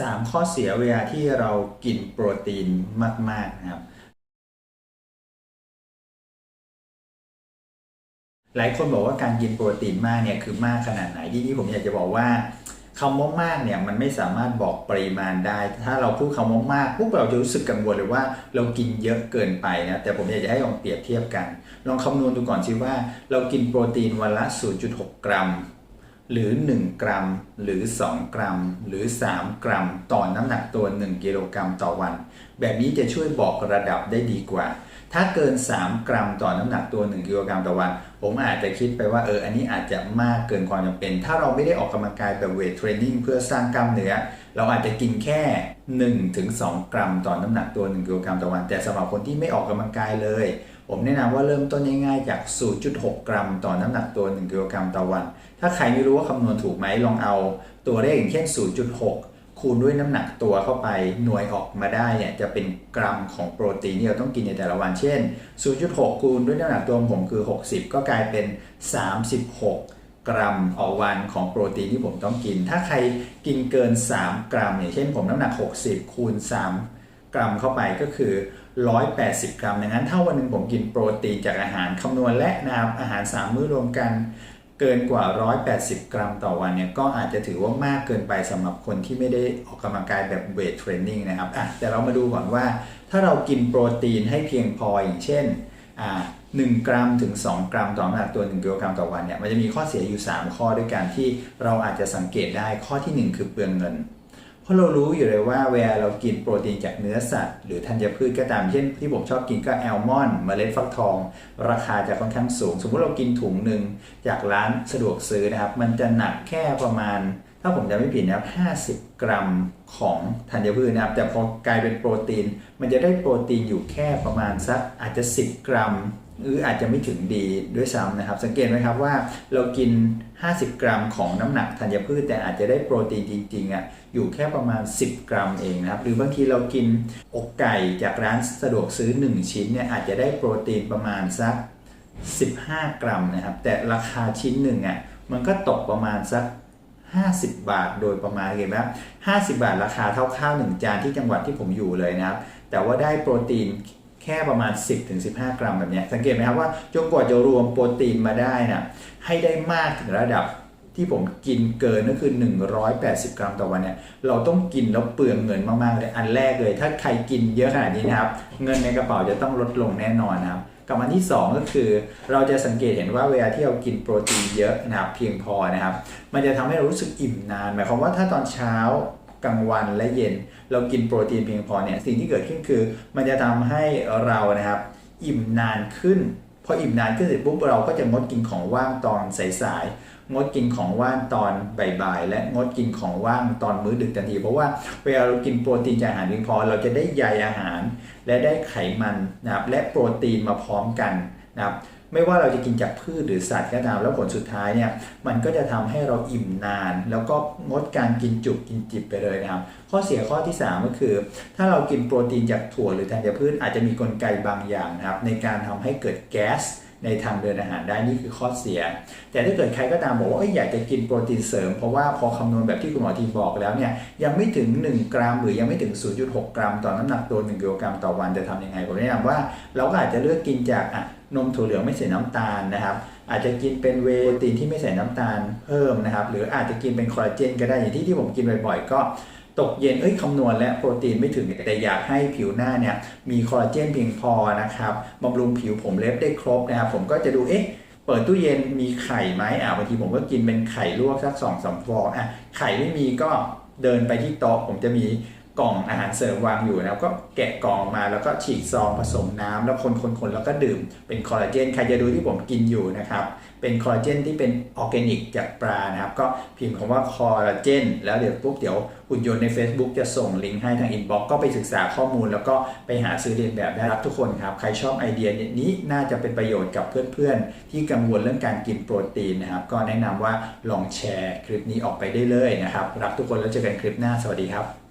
3 ข้อเสียเวลาที่เรากินโปรตีนมากๆนะครับ หลายคนบอกว่าการกินโปรตีนมากเนี่ยคือมากขนาดไหนที่นี่ผมอยากจะบอกว่าคำว่ามากเนี่ยมันไม่สามารถบอกปริมาณได้ ถ้าเราพูดคำว่ามากพวกเราจะรู้สึกกังวลเลยว่าเรากินเยอะเกินไปนะแต่ผมอยากจะให้ลองเปรียบเทียบกัน ลองคำนวณดูก่อนสิว่า เรากินโปรตีนวันละ 0.6 กรัม หรือ 1 กรัม หรือ 2 กรัม หรือ 3 กรัม ต่อน้ำหนักตัว 1 กิโลกรัมต่อวัน แบบนี้จะช่วยบอกระดับได้ดีกว่า ถ้าเกิน 3 กรัมต่อน้ำหนักตัว 1 กิโลกรัมต่อวัน ผมอาจจะคิดไปว่าเอออันนี้อาจจะมากเกินความจำเป็น ถ้าเราไม่ได้ออกกำลังกายแบบเวทเทรนนิ่งเพื่อสร้างกล้ามเนื้อ เราอาจจะกินแค่1ถึง2กรัม ต่อน้ำหนักตัว 1 กิโลกรัมต่อวัน แต่สำหรับคนที่ไม่ออกกำลังกายเลย ผมแนะนำว่าเริ่มต้นง่ายๆจาก 0.6 กรัม ต่อน้ำหนักตัว 1 กิโลกรัมต่อวัน ถ้าใครไม่รู้ว่าคำนวณถูกไหมลองเอา ตัวเลขอย่างเช่น 0.6 คูณด้วยน้ำหนักตัวเข้าไปหน่วยออกมาได้เนี่ยจะเป็นกรัมของโปรตีนที่เราต้องกินในแต่ละวัน เช่น 0.6 คูณด้วยน้ำหนักตัวผมคือ 60 ก็กลายเป็น 36กรัมต่อวันของโปรตีนที่ผมต้องกิน ถ้าใครกินเกิน 3 กรัมอย่างเช่นผมน้ำหนัก 60 คูณ 3 กรัมเข้าไปก็คือ 180 กรัม ดังนั้นถ้าวันหนึงผมกินโปรตีนจากอาหารคำนวณและนะครับอาหาร 3 มื้อรวมกันเกินกว่า 180 กรัมต่อวันเนี่ยก็อาจจะถือว่ามากเกินไปสำหรับคนที่ไม่ได้ออกกำลังกายแบบเวทเทรนนิ่งนะครับอะแต่เรามาดูก่อนว่า ถ้าเรากินโปรตีนให้เพียงพออย่างเช่นอ่า1 กรัมถึง 2 กรัมต่อน้ำหนักตัว 1 กิโลกรัมต่อวันเนี่ยมันจะมีข้อเสียอยู่ 3 ข้อด้วยกันที่เราอาจจะสังเกตได้ข้อทีหนึ่1 คือเปลืองเงิน ราะเรารู้อยู่เลยว่าเวลาเรากินโปรตีนจากเนื้อสัตว์ หรือธัญพืชก็ตามเช่นที่ผมชอบกินก็แอลมอนด์เมล็ดฟักทอง ราคาจะค่อนข้างสูง สมมุติเรากินถุงหนึ่งจากร้านสะดวกซื้อนะครับ มันจะหนักแค่ประมาณ ถ้าผมจำไม่ผิดนะครับ 50 กรัมของธัญพืชนะครับ แต่พอกลายเป็นโปรตีน มันจะได้โปรตีนอยู่แค่ประมาณสักอาจจะ 10 กรัม หรืออาจจะไม่ถึงดีด้วยซ้ำนะครับ สังเกตไหมครับว่าเรากิน 50 กรัมของน้ำหนักธัญพืช แต่อาจจะได้โปรตีนจริงๆอะอยู่แค่ประมาณ 10 กรัมเองนะครับ หรือบางทีเรากินอกไก่จากร้านสะดวกซื้อ 1 ชิ้นเนี่ยอาจจะได้โปรตีนประมาณสัก 15 กรัมนะครับ แต่ราคาชิ้นหนึ่งอะมันก็ตกประมาณสัก 50 บาทโดยประมาณเห็นไหมครับ50 บาทราคาเท่าข้าวหนึ่งจานที่จังหวัดที่ผมอยู่เลยนะครับ แต่ว่าได้โปรตีน แค่ประมาณ 10-15 กรัมแบบนี้สังเกตไหมครับว่าจนกว่าจะรวมโปรตีนมาได้นะให้ได้มากถึงระดับที่ผมกินเกินก็คือ 180 กรัมต่อวันเนี่ยเราต้องกินแล้วเปลืองเงินมากๆเลยอันแรกเลย ถ้าใครกินเยอะขนาดนี้นะครับเงินในกระเป๋าจะต้องลดลงแน่นอนนะครับกับอันที่ 2 ก็คือ เราจะสังเกตเห็นว่าเวลาที่เรากินโปรตีนเยอะนะครับเพียงพอนะครับ มันจะทำให้เรารู้สึกอิ่มนานหมายความว่าถ้าตอนเช้า กลางวันและเย็น เรากินโปรตีนเพียงพอเนี่ยสิ่งที่เกิดขึ้นคือ มันจะทำให้เรานะครับอิ่มนานขึ้นพออิ่มนานขึ้นเสร็จปุ๊บเราก็จะงดกินของว่างตอนสายๆงดกินของว่างตอนบ่ายๆและงดกินของว่างตอนมื้อดึกทันที เพราะว่าเวลาเรากินโปรตีนจากอาหารเพียงพอเราจะได้ใยอาหาร และได้ไขมันนะครับและโปรตีนมาพร้อมกันนะครับ ไม่ว่าเราจะกินจากพืชหรือสัตว์ก็ตามแล้วผลสุดท้ายเนี่ยมันก็จะทำให้เราอิ่มนาน แล้วก็งดการกินจุกกินจิบไปเลยนะครับ ข้อเสียข้อที่ 3 ก็คือ ถ้าเรากินโปรตีนจากถั่วหรือธัญพืชอาจจะมีกลไกบางอย่างนะครับในการทำให้เกิดแก๊สในทางเดินอาหารได้นี่คือข้อเสีย แต่ถ้าเกิดใครก็ตามบอกว่าอยากจะกินโปรตีนเสริม เพราะว่าพอคำนวณแบบที่คุณหมอทีมบอกแล้วเนี่ยยังไม่ถึง 1 กรัม หรือยังไม่ถึง 0.6 กรัม ต่อน้ำหนักตัว 1 กิโลกรัมต่อวันจะทำยังไงผมแนะนำว่าเราก็อาจจะเลือกกินจากอะ นมถั่วเหลืองไม่ใส่น้ำตาลนะครับ อาจจะกินเป็นเวโปรตีนที่ไม่ใส่น้ำตาลเพิ่มนะครับ หรืออาจจะกินเป็นคอลลาเจนก็ได้อย่างที่ที่ผมกินบ่อยๆ ก็ตกเย็นเอ้ยคำนวณและโปรตีนไม่ถึงแต่อยากให้ผิวหน้าเนี่ยมีคอลลาเจนเพียงพอนะครับบำรุงผิวผมเล็บได้ครบนะครับ ผมก็จะดูเอ๊ะเปิดตู้เย็นมีไข่ไหมอ่าบางทีผมก็กินเป็นไข่ลวกสักสองสามฟองอะไข่ไม่มีก็เดินไปที่โต๊ะผมจะมี กล่องอาหารเสริมวางอยู่นะครับก็แกะกล่องมาแล้วก็ฉีกซองผสมน้ำแล้วคนๆๆแล้วก็ดื่มเป็นคอลลาเจนใครจะดูที่ผมกินอยู่นะครับ เป็นคอลลาเจนที่เป็นออร์แกนิกจากปลานะครับ ก็พิมพ์คำว่าคอลลาเจนแล้วเดี๋ยวปุ๊บเดี๋ยวหุ่นยนต์ใน Facebook จะส่งลิงก์ให้ทางอินบ็อกก็ไปศึกษาข้อมูล แล้วก็ไปหาซื้อเรียนแบบได้รับทุกคนครับ ใครชอบไอเดียนี้น่าจะเป็นประโยชน์กับเพื่อนๆ ที่กังวลเรื่องการกินโปรตีนนะครับ ก็แนะนำว่าลองแชร์คลิปนี้ออกไปได้เลยนะครับ รักทุกคนแล้วเจอกันคลิปหน้าสวัสดีครับ